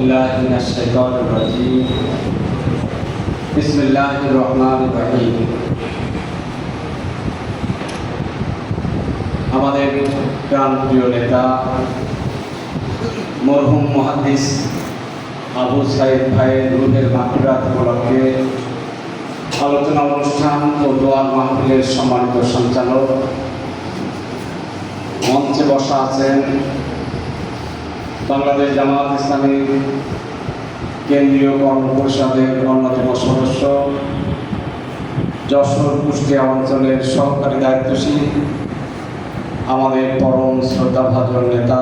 بالله من الشيطان الرجيم بسم الله الرحمن الرحيم আমাদের প্রাণপ্রিয় নেতা মরহুম মহাদিস আবু সাইদ ভাইয়ের রুহের মাতৃরাত উপলক্ষে আলোচনা অনুষ্ঠান ও দোয়ার মাহফিলের সম্মানিত সঞ্চালক মঞ্চে বসা আছেন বাংলাদেশ জামাত ইসলামী কেন্দ্রীয় কর্ম পরিষদের অন্যতম সদস্য, যশোর কুষ্টিয়া অঞ্চলের সহকারী দায়িত্বশীল, আমাদের পরম শ্রদ্ধাভাজন নেতা,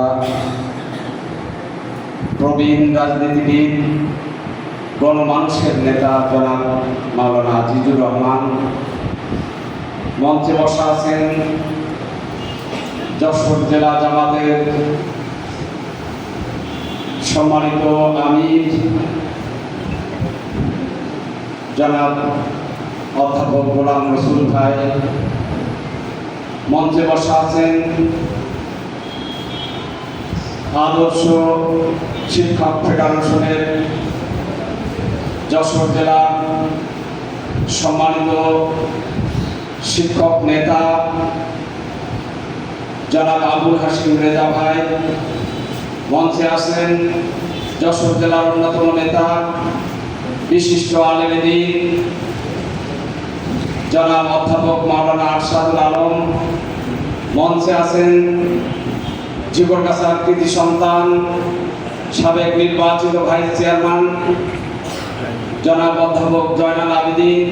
প্রবীণ রাজনীতিবিদ, গণমানুষের নেতা জনাব মাওলানা আজিজুর রহমান, মঞ্চে বসা আছেন যশোর জেলা জামাতের সম্মানিত আমির, জনাব অধ্যাপক গোলাম রসুল ভাই, মঞ্চে বসা আছেন আদর্শ শিক্ষক ফেডারেশনের যশোর জেলার সম্মানিত শিক্ষক নেতা জনাব আবুল হাসিম রেজা ভাই মঞ্চে আছেন যশোর জেলার অন্যতম নেতা, বিশিষ্ট আলেমেদিন জনাব অধ্যাপক মাওলানা আরশাদুল আলম। মঞ্চে আছেন জীবনকাছার কৃতি সন্তান, সাবেক নির্বাচিত ভাইস চেয়ারম্যান, জনাব অধ্যাপক জয়নাল আবেদিন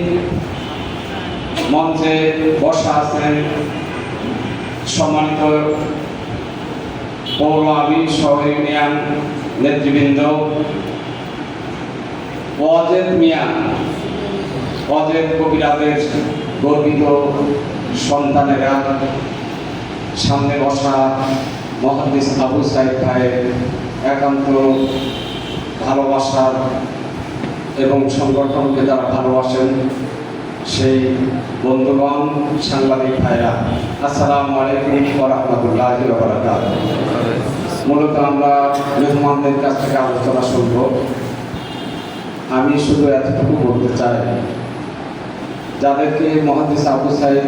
মঞ্চে বসা আছেন সম্মানিত পৌর আমির সহ ইউনিয়ন নেতৃবৃন্দ অজেদ মিয়া। অজেদ কবিরাদের গর্বিত সন্তানেরা সামনে বসা মহাদিস আবু সাইদ ভাইয়ের একান্ত ভালোবাসার এবং সংগঠনকে তারা ভালোবাসেন সেই বন্ধুগণ, সাংবাদিক ভাইরা, আসসালামু আলাইকুম ওরহমতুল্লাহ মূলত আমরা মেহমানদের কাছ থেকে আলোচনা শুনব। আমি শুধু এতটুকু বলতে চাই, যাদেরকে মহাদিস আবু সাহেব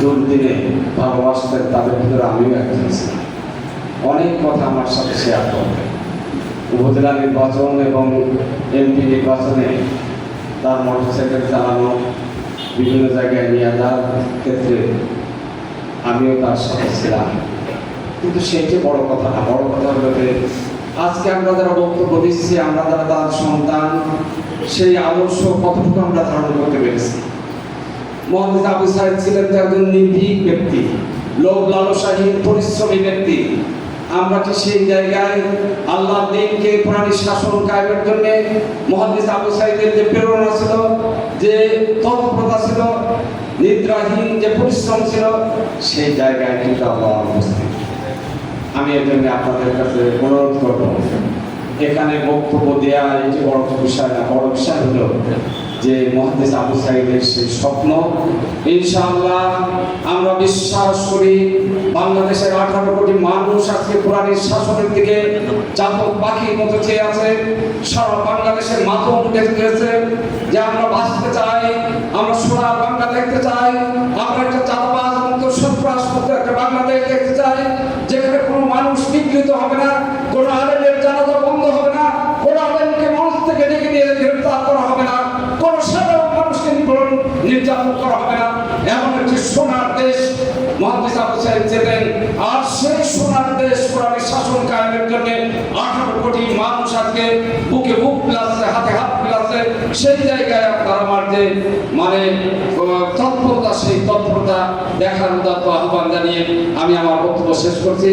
দুর্দিনে ভালোবাসতেন, তাদের ভিতরে আমিও একজন অনেক কথা আমার সাথে শেয়ার করবেন উপজেলা নির্বাচন এবং এমপি নির্বাচনে তার মোটরসাইকেল চালানো বিভিন্ন জায়গায় নিয়ে যাওয়ার ক্ষেত্রে আমিও তার সাথে ছিলাম। কিন্তু সেই সেইটি বড় কথা না বড় কথা হলো যে আজকে আমরা যারা বক্তব্য দিচ্ছি, আমরা যারা তার সন্তান, সেই আদর্শ কতটুকু আমরা ধারণ করতে পেরেছি? মোহাম্মদ আবু সাহেব ছিলেন তো একজন নির্ভীক ব্যক্তি লোভ লালসাহীন পরিশ্রমী ব্যক্তি। আমরা কি সেই জায়গায় আল্লাহ দিনকে প্রাণী শাসন কায়েমের জন্য মহাদিস আবু সাইদের যে প্রেরণা ছিল, যে তৎপরতা ছিল, নিদ্রাহীন, যে পরিশ্রম ছিল, সেই জায়গায় কিন্তু আমরা উপস্থিত। আমি এর জন্য আপনাদের কাছে অনুরোধ করব। এখানে বক্তব্য দেওয়া যে বড় বিষয় না, বড় বিষয় হলো যে মহাদেশ আবু সাইদের সেই স্বপ্ন। ইনশাআল্লাহ আমরা বিশ্বাস করি বাংলাদেশের আঠারো কোটি মানুষ আজকে পুরানির শাসনের দিকে চাতক পাখির মতো চেয়ে আছে। সারা বাংলাদেশের মাথা উঠে গেছে যে আমরা বাঁচতে চাই, আমরা আর সেই সোনার শাসন কায়েমের আঠারো কোটি মানুষ বুকে বুক হাতে হাত মিলাচ্ছে সেই জায়গায় আপনার আমার মানে তৎপরতা, সেই তৎপরতা দেখার উদাত্ত আহ্বান জানিয়ে আমি আমার বক্তব্য শেষ করছি।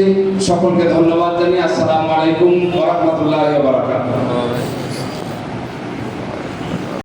সকলকে ধন্যবাদ জানিয়ে আসসালামু আলাইকুম রাহমাতুল্লাহি বারাকাতুহু।